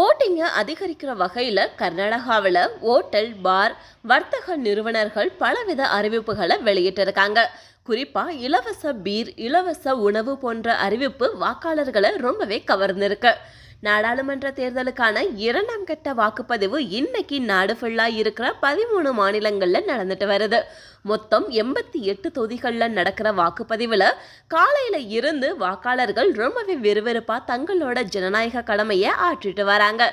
ஓட்டிங்கை அதிகரிக்கிற வகையில் கர்நாடகாவில் ஓட்டல் பார் வர்த்தக நிறுவனர்கள் பலவித அறிவிப்புகளை வெளியிட்டிருக்காங்க. குறிப்பாக இலவச பீர் இலவச உணவு போன்ற அறிவிப்பு வாக்காளர்களை ரொம்பவே கவர்ந்திருக்கு. நாடாளுமன்ற தேர்தலுக்கான இரண்டாம் கட்ட வாக்குப்பதிவு இன்னைக்கு நாடு ஃபுல்லாக இருக்கிற பதிமூணு மாநிலங்களில் நடந்துட்டு வருது. மொத்தம் எண்பத்தி எட்டு தொகுதிகளில் நடக்கிற வாக்குப்பதிவில் காலையில் இருந்து வாக்காளர்கள் ரொம்பவே விறுவிறுப்பாக தங்களோட ஜனநாயக கடமையை ஆற்றிட்டு வராங்க.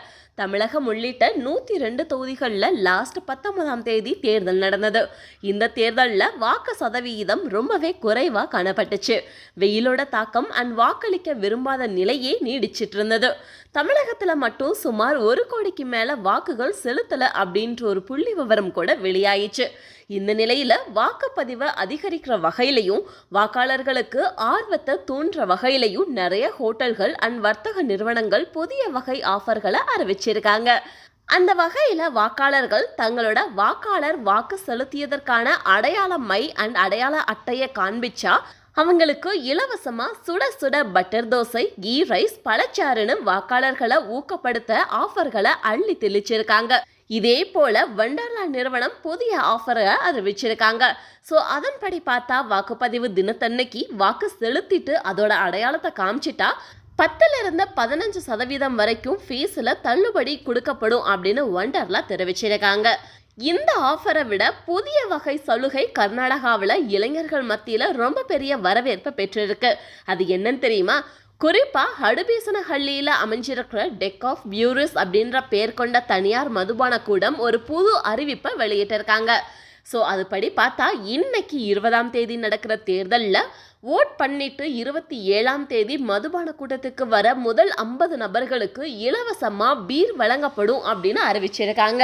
தமிழகம் உள்ளிட்ட நூற்றி ரெண்டு தொகுதிகளில் லாஸ்ட் பத்தொன்பதாம் தேதி தேர்தல் நடந்தது. இந்த தேர்தலில் வாக்கு சதவிகிதம் ரொம்பவே குறைவாக காணப்பட்டுச்சு. வெயிலோட தாக்கம் அண்ட் வாக்களிக்க விரும்பாத நிலையே நீடிச்சிட்டு இருந்தது. தமிழகத்தில் மட்டும் சுமார் ஒரு கோடிக்கு மேலே வாக்குகள் செலுத்தலை அப்படின்ற ஒரு புள்ளி விவரம் கூட வெளியாயிச்சு. இந்த நிலையில வாக்குப்பதிவை அதிகரிக்கிற வகையிலையும் வாக்காளர்களுக்கு ஆர்வத்தை தூண்டுற வகையிலையும் நிறைய ஹோட்டல்கள் அண்ட் வர்த்தக நிறுவனங்கள் புதிய வகை ஆஃபர்களை அறிவிச்சிருக்காங்க. அந்த வகையில் வாக்காளர்கள் தங்களோட வாக்காளர் வாக்கு செலுத்தியதற்கான அடையாள மை அண்ட் அடையாள அட்டையை காண்பிச்சா அவங்களுக்கு இலவசமா சுட சுட பட்டர் தோசை கீ ரைஸ் பழச்சாறுன்னு வாக்காளர்களை ஊக்கப்படுத்த ஆஃபர்களை அள்ளி தெளிச்சிருக்காங்க. இதே போல வண்டர்லா நிறுவனம் புதிய ஆஃபரை அறிவிச்சிருக்காங்க ஸோ அதன்படி பார்த்தா வாக்குப்பதிவு தினத்தன்னைக்கு வாக்கு செலுத்திட்டு அதோட அடையாளத்தை காமிச்சிட்டா பத்துலேருந்து பதினஞ்சு சதவீதம் வரைக்கும் ஃபீஸில் தள்ளுபடி கொடுக்கப்படும் அப்படின்னு ஒண்டர்லா தெரிவிச்சிருக்காங்க. இந்த ஆஃபரை விட புதிய வகை சலுகை கர்நாடகாவில் இளைஞர்கள் மத்தியில் ரொம்ப பெரிய வரவேற்பை பெற்றிருக்கு. அது என்னன்னு தெரியுமா? குறிப்பாக ஹடுபீசனஹள்ளியில் அமைஞ்சிருக்கிற டெக் ஆஃப் பியூரிஸ் அப்படின்ற பேர் கொண்ட தனியார் மதுபான கூடம் ஒரு புது அறிவிப்பை வெளியிட்டிருக்காங்க. ஸோ அதுபடி பார்த்தா இன்னைக்கு இருபதாம் தேதி நடக்கிற தேர்தலில் ஓட் பண்ணிட்டு இருபத்தி ஏழாம் தேதி மதுபான கூட்டத்துக்கு வர முதல் ஐம்பது நபர்களுக்கு இலவசமாக பீர் வழங்கப்படும் அப்படின்னு அறிவிச்சிருக்காங்க.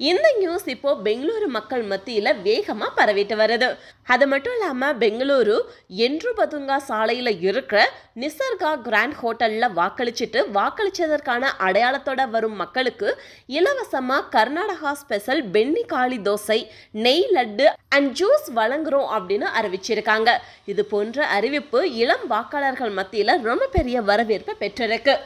இந்த நியூஸ் இப்போ பெங்களூரு மக்கள் மத்தியில் வேகமாக பரவிட்டு வருது. அது மட்டும் இல்லாமல் பெங்களூரு என்று பதுங்கா சாலையில் இருக்கிற நிசர்கா கிராண்ட் ஹோட்டலில் வாக்களிச்சிட்டு வாக்களிச்சதற்கான அடையாளத்தோட வரும் மக்களுக்கு இலவசமாக கர்நாடகா ஸ்பெஷல் பென்னி காளி தோசை நெய் லட்டு அண்ட் ஜூஸ் வழங்குறோம் அப்படின்னு அறிவிச்சிருக்காங்க. இது போன்ற அறிவிப்பு இளம் வாக்காளர்கள் மத்தியில் ரொம்ப பெரிய வரவேற்பை பெற்றிருக்கு.